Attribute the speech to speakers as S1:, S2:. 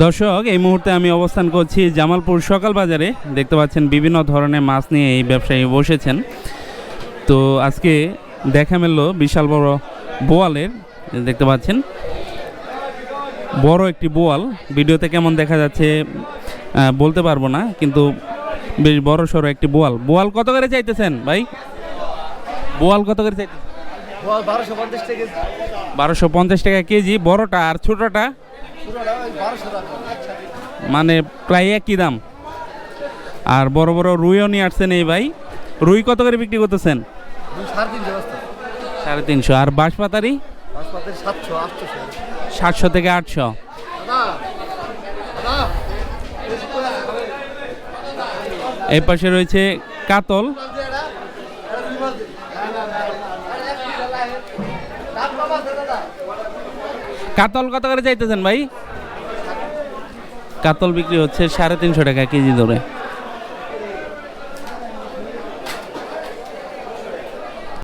S1: দর্শক, এই মুহূর্তে আমি অবস্থান করছি জামালপুর সকাল বাজারে। দেখতে পাচ্ছেন বিভিন্ন ধরনের মাছ নিয়ে এই ব্যবসায়ী বসেছেন। তো আজকে দেখা মিললো বিশাল বড় বোয়ালের। দেখতে পাচ্ছেন, বড় একটি বোয়াল। ভিডিওতে কেমন দেখা যাচ্ছে বলতে পারব না, কিন্তু বেশ বড় সড়ো একটি বোয়াল। বোয়াল কত করে চাইতেছেন ভাই? বোয়াল কত করে চাইতেছেন?
S2: বারোশো পঞ্চাশ টাকা
S1: কেজি। বড়টা আর ছোটটা? মানে প্রায় একই দাম। আর বড় বড় রুইও নিয়ে আসছেন এই ভাই। রুই কত করে বিক্রি করতেছেন?
S2: সাড়ে তিনশো
S1: আর বাঁশপাতারি? সাতশো থেকে আটশো। এই পাশে রয়েছে কাতল। কাতল কত করে চাইতেছেন ভাই? কাতল বিক্রি হচ্ছে সাড়ে তিনশো টাকা কেজি ধরে।